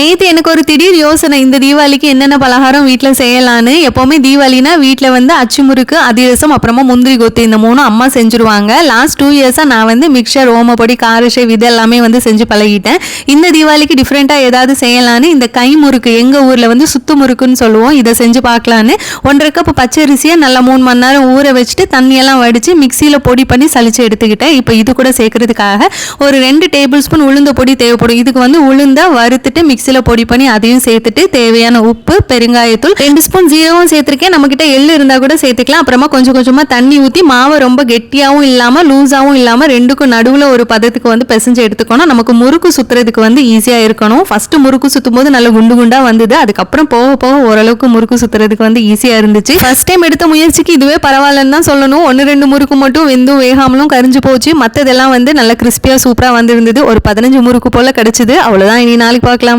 நேத்து எனக்கு ஒரு திடீர் யோசனை. இந்த தீபாவளிக்கு என்னென்ன பலகாரம் வீட்டில் செய்யலான்னு எப்போவுமே தீபாவளினா வீட்டில் வந்து அச்சு முறுக்கு அதிரசம் அப்புறமா முந்திரி கொத்து இந்த மூணும் அம்மா செஞ்சுருவாங்க. லாஸ்ட் டூ இயர்ஸாக நான் வந்து மிக்சர் ஓமப்பொடி காரஷேவ் இது எல்லாமே வந்து செஞ்சு பழகிட்டேன். இந்த தீபாவளிக்கு டிஃப்ரெண்ட்டாக ஏதாவது செய்யலான்னு இந்த கை முறுக்கு எங்கள் ஊரில் வந்து சுத்து முறுக்குன்னு சொல்லுவோம். இதை செஞ்சு பார்க்கலான்னு. ஒன்றரை கப் பச்சரிசியை நல்லா மூணு மணி நேரம் ஊற வச்சுட்டு தண்ணியெல்லாம் வடித்து மிக்சியில் பொடி பண்ணி சளிச்சு எடுத்துக்கிட்டேன். இப்போ இது கூட சேர்க்கறதுக்காக ஒரு ரெண்டு டேபிள் ஸ்பூன் உளுந்த பொடி தேவைப்படும். இதுக்கு வந்து உளுந்த வறுத்துட்டு மிக்சியில் பொடி பண்ணி அதையும் சேர்த்துட்டு தேவையான உப்பு பெருங்காயத்தூள் ரெண்டு ஸ்பூன் ஜீரகம் சேர்த்துருக்கேன். நம்மக்கிட்ட எள்ளு இருந்தால் கூட சேர்த்துக்கலாம். அப்புறமா கொஞ்சம் கொஞ்சமாக தண்ணி ஊற்றி மாவை ரொம்ப கெட்டியாகவும் இல்லாமல் லூஸாகவும் இல்லாமல் ரெண்டுக்கும் நடுவில் ஒரு பதத்துக்கு வந்து பிசைஞ்சு எடுத்துக்கணும். நமக்கு முறுக்கு சுற்றுறதுக்கு வந்து ஈஸியாக இருக்கணும். ஃபஸ்ட்டு முறுக்கு சுற்றும் போது நல்ல குண்டு குண்டாக வந்தது. அதுக்கப்புறம் போக போக ஓரளவுக்கு முறுக்கு சுற்றுறதுக்கு வந்து ஈஸியாக இருந்துச்சு. ஃபஸ்ட் டைம் எடுத்த முயற்சிக்கு இதுவே பரவாயில்லன்னு தான் சொல்லணும். ஒன்று ரெண்டு முறுக்கு மட்டும் வெந்தும் வேகாமலும் கரிஞ்சு போச்சு. மற்றதெல்லாம் வந்து நல்லா கிறிஸ்பியாக சூப்பராக வந்திருந்தது. ஒரு பதினஞ்சு முறுக்கு போல் கிடச்சிது. அவ்வளோதான் இனி நாளைக்கு பார்க்கலாம்.